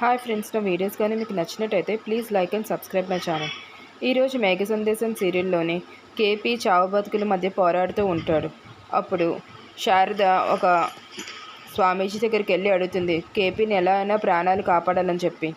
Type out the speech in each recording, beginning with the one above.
Hi friends నా videos కానీ మీకు నచ్చినట్టయితే please like and subscribe my channel ఈరోజు మేఘ సందేశం సీరియల్లోని కేపీ చావు బతుకుల మధ్య పోరాడుతూ ఉంటాడు. అప్పుడు శారద ఒక స్వామీజీ దగ్గరికి వెళ్ళి అడుగుతుంది కేపీని ఎలా అయినా ప్రాణాలు కాపాడాలని చెప్పి.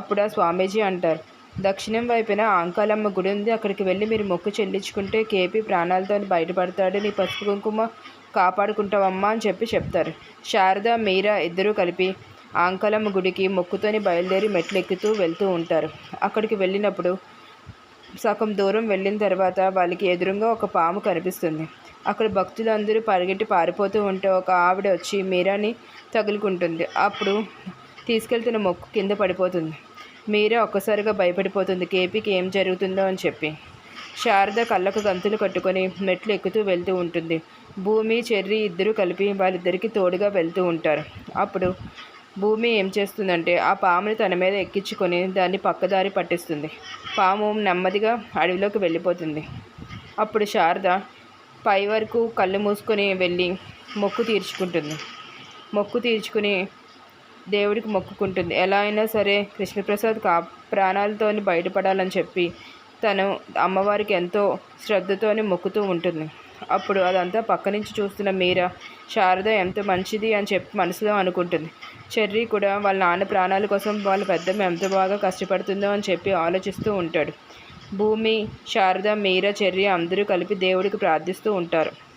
అప్పుడు ఆ స్వామీజీ అంటారు దక్షిణం వైపున ఆంకాలమ్మ గుడి ఉంది అక్కడికి వెళ్ళి మీరు మొక్కు చెల్లించుకుంటే కేపీ ప్రాణాలతో బయటపడతాడు నీ పసుపు కుంకుమ కాపాడుకుంటావమ్మా అని చెప్పి చెప్తారు. శారద మీరా ఇద్దరూ కలిపి ఆంకలమ్మ గుడికి మొక్కుతోని బయలుదేరి మెట్లు ఎక్కుతూ వెళ్తూ ఉంటారు. అక్కడికి వెళ్ళినప్పుడు సగం దూరం వెళ్ళిన తర్వాత వాళ్ళకి ఎదురుగా ఒక పాము కనిపిస్తుంది. అక్కడ భక్తులందరూ పరిగెట్టి పారిపోతూ ఉంటే ఒక ఆవిడ వచ్చి మీరాని తగులుకుంటుంది. అప్పుడు తీసుకెళ్తున్న మొక్కు కింద పడిపోతుంది. మీరా ఒక్కసారిగా భయపడిపోతుంది. కేపీకి ఏం జరుగుతుందో అని చెప్పి. శారద కళ్ళకు గంతులు కట్టుకొని మెట్లు ఎక్కుతూ వెళ్తూ ఉంటుంది. భూమి చెర్రి ఇద్దరూ కలిపి వాళ్ళిద్దరికీ తోడుగా వెళ్తూ ఉంటారు. అప్పుడు భూమి ఏం చేస్తుందంటే ఆ పాముని తన మీద ఎక్కించుకొని దాన్ని పక్కదారి పట్టిస్తుంది. పాము నెమ్మదిగా అడవిలోకి వెళ్ళిపోతుంది. అప్పుడు శారద పై వరకు కళ్ళు మూసుకొని వెళ్ళి మొక్కు తీర్చుకుంటుంది. మొక్కు తీర్చుకుని దేవుడికి మొక్కుకుంటుంది. ఎలా అయినా సరే కృష్ణప్రసాద్ కా ప్రాణాలతోని బయటపడాలని చెప్పి తను అమ్మవారికి ఎంతో శ్రద్ధతోని మొక్కుతూ ఉంటుంది. అప్పుడు అదంతా పక్క నుంచి చూస్తున్న మీరా శారద ఎంత మంచిది అని చెప్పి మనసులో అనుకుంటుంది. చెర్రీ కూడా వాళ్ళ నాన్న ప్రాణాల కోసం వాళ్ళ పెద్దమ్మ ఎంత బాగా కష్టపడుతుందో అని చెప్పి ఆలోచిస్తూ ఉంటాడు. భూమి శారద మీరా చెర్రీ అందరూ కలిపి దేవుడికి ప్రార్థిస్తూ ఉంటారు.